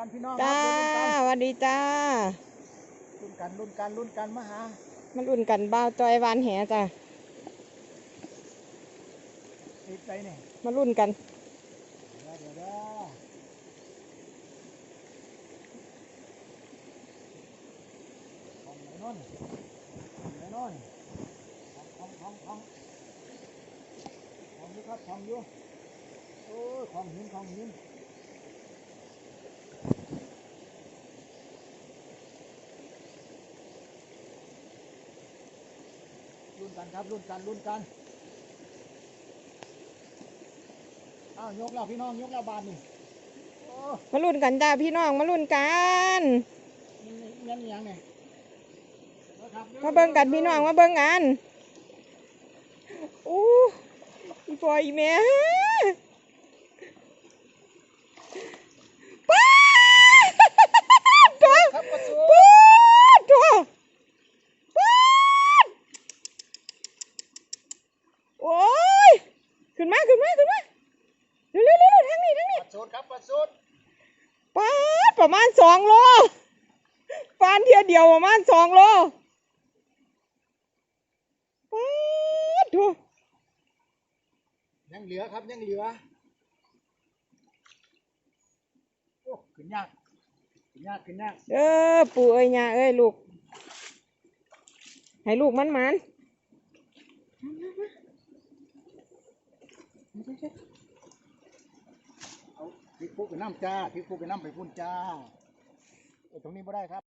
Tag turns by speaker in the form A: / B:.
A: กันพี่น้อง
B: จ้า
A: ครับ
B: สวัสดีจ้า
A: ลุ้นกันลุ้นกันลุ้นกันมาหา
B: มารุ่นกันบ้าวจอยวานแหจ้า
A: ติดใจเนี่ย
B: มารุ่นกัน
A: เดี๋ยวเดี๋ยวเดี๋ยวของไหนโน่นของไหนโน่นของของของของของอยู่ครับของอยู่โอ้ยของหินของหิน ลุ้นกันครับลุ้นกันลุ้นกันอ้าวยกแล้วพี่น้องยกแล้วบานนี่โอ้
B: มารุ่นกันจ้าพี่น้องมารุ่นกัน
A: นี่เงี้ยยังเนี่ยครับ
B: มาเบิ่งกันพี่น้องมาเบิ่งกันอู้อีปอยอีแม่ป้าดตัว
A: ครับประตู
B: ป้าดตัวป้าดโอ้ย ขึ้นมาขึ้นมาขึ้นมาเร็วเร็วเร็วทางนี้ทางนี้
A: ประตูครับประตู
B: ป้าดประมาณสองโลฟานเทียเดียวประมาณสองโลป้าดดู
A: ยังเหลือครับยังเหลือโอ้ขึ้นยากขึ้นยากขึ้นยาก
B: เออปู่เอ้ยยาเอ้ยลูกให้ลูกมันมันมามามามา
A: เอาพริกปุ๊กไปน้ำจ้าพริกปุ๊กไปน้ำไปพุ่นจ้าเออตรงนี้ไม่ได้ครับ